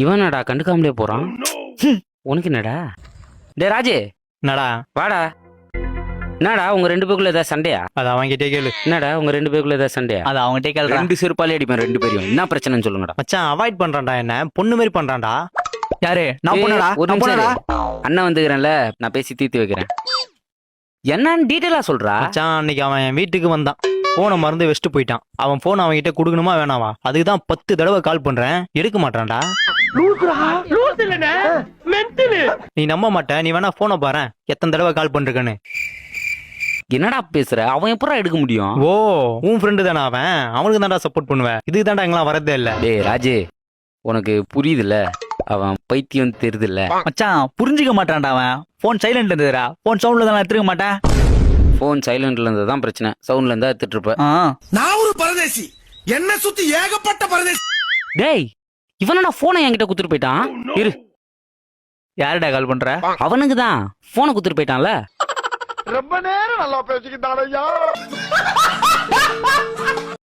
இவன் என்னடா கண்டுக்காமலே போறான்? உனக்கு என்னடா? டேய் ராஜே. என்னடா? வாடா. என்னடா உங்க ரெண்டு பேருக்குள்ள ஏதாவது சண்டையா? அது அவன்கிட்டே கேளு. என்னடா உங்க ரெண்டு பேருக்குள்ள ஏதாவது சண்டையா? அது அவங்ககிட்டே கேள்றா ரெண்டு செருப்பாலே அடிப்பேன் ரெண்டு பேரையும். என்ன பிரச்சனைன்னு சொல்லுங்கடா. மச்சான் அவாய்ட் பண்றான்டா என்ன? பொண்ணு மாதிரி பண்றான்டா. யாரு? நான் பொண்ணடா? ஒரு நிமிஷம். அண்ணன் வந்துக்கிறேன்ல நான் பேசி தீர்த்து வைக்கிறேன். என்னன்னு டீட்டெயிலா சொல்றா? மச்சான் அன்னைக்கு அவன் என் வீட்டுக்கு வந்தான். போனை மறந்து வச்சுட்டு போயிட்டான். அவன் போன் அவன் கிட்ட கொடுக்கணுமா வேணாவா? அதுக்கு தான் பத்து தடவை கால் பண்றேன். எடுக்க மாட்டான்டா. நீ நம்ப மாட்ட. நீ வேணா போனை பாரு. எத்தனை தடவை கால் பண்றேன்னு என்னடா பேசுற? அவன் எப்படா எடுக்க முடியும்? ஓ உன் ஃப்ரெண்டு தானே அவன். அவனுக்கு தான்டா சப்போர்ட் பண்ணுவேன் இதுக்கு தான்டா எங்கெல்லாம் வரதே இல்ல. டேய் ராஜே. உனக்கு புரியுதுல்ல? அவன் பைத்தியம் தெரியுதுல்ல? மச்சான் புரிஞ்சுக்க மாட்டான்டா அவன். போன் சைலண்ட் இருந்ததுடா. போன் சவுண்ட்ல தான் எடுத்துக்க மாட்டேன். ஃபோன் சைலண்ட்ல இருந்தது தான் பிரச்சனை. சவுண்ட்ல இருந்தா எடுத்துட்டு இருப்ப. ஆ. நான் ஒரு பரதேசி. என்ன சுத்தி ஏகப்பட்ட பரதேசி. டேய் இவனடா போனை என்கிட்ட குத்துட்டு போயிட்டான். இரு. யாருடா கால் பண்ற? அவனுக்கு தான் போனை குத்துட்டு போயிட்டான்ல. ரொம்ப நேரம் நல்லா பேசிக்கிட்டான் ஐயா